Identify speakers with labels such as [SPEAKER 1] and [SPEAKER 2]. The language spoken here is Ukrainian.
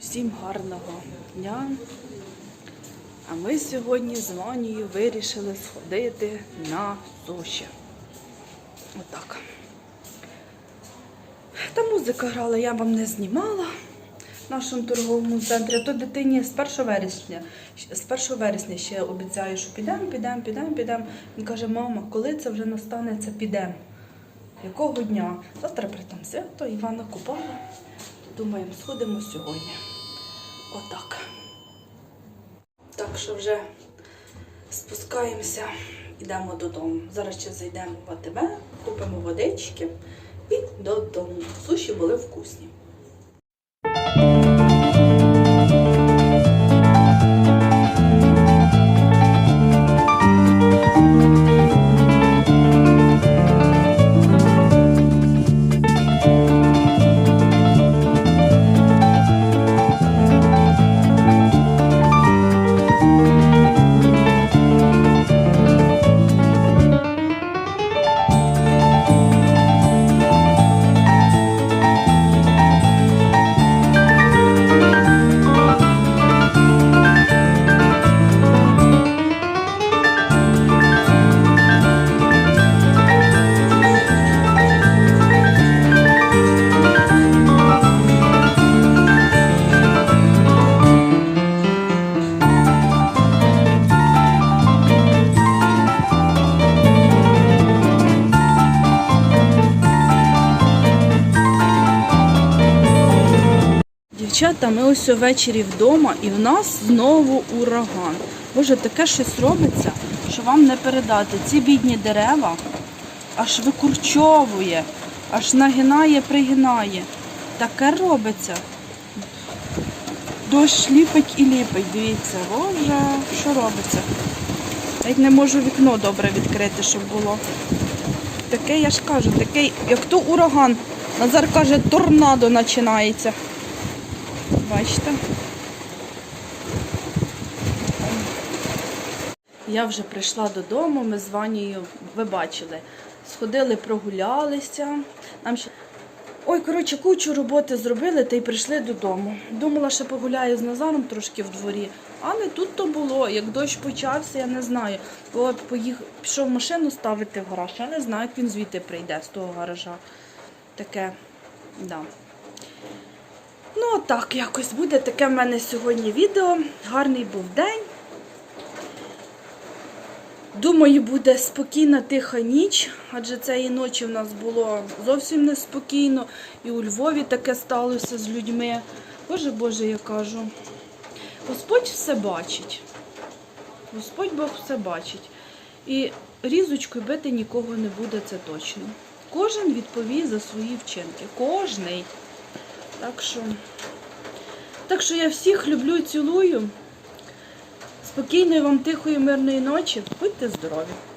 [SPEAKER 1] Всім гарного дня. А ми сьогодні з Ванією вирішили сходити на суші. Отак. Та музика грала, я вам не знімала в нашому торговому центрі. То дитині з 1 вересня, з 1 вересня ще обіцяю, що підемо, підемо, підемо, підемо. Він каже, мама, коли це вже настане, це підемо. Якого дня? Завтра при там свято, Івана Купала. Думаємо, сходимо сьогодні. Отак. Так що вже спускаємося, йдемо додому. Зараз ще зайдемо в АТБ, купимо водички і додому. Суші були вкусні. Дівчата, ми ось ввечері вдома і в нас знову ураган. Боже, таке щось робиться, що вам не передати. Ці бідні дерева аж викурчовує, аж нагинає, пригинає. Таке робиться. Дощ ліпить і ліпить. Дивіться, боже, що робиться. Навіть не можу вікно добре відкрити, щоб було. Таке, я ж кажу, такий, як то ураган. Назар каже, торнадо починається. Бачите? Я вже прийшла додому, ми з Ванією, ви бачили, сходили, прогулялися. Нам ще... Ой, коротше, кучу роботи зробили та й прийшли додому. Думала, що погуляю з Назаром трошки в дворі, але тут то було. Як дощ почався, я не знаю. Бо поїх... пішов машину ставити в гараж. Я не знаю, як він звідти прийде з того гаража. Таке, да. Ну, так, якось буде таке в мене сьогодні відео. Гарний був день. Думаю, буде спокійна тиха ніч, адже цієї ночі в нас було зовсім неспокійно. І у Львові таке сталося з людьми. Боже Боже, я кажу. Господь все бачить. Господь Бог все бачить. І різочкою бити нікого не буде, це точно. Кожен відповість за свої вчинки. Кожний. Так що, так що я всіх люблю і цілую. Спокійної вам тихої, мирної ночі. Будьте здорові!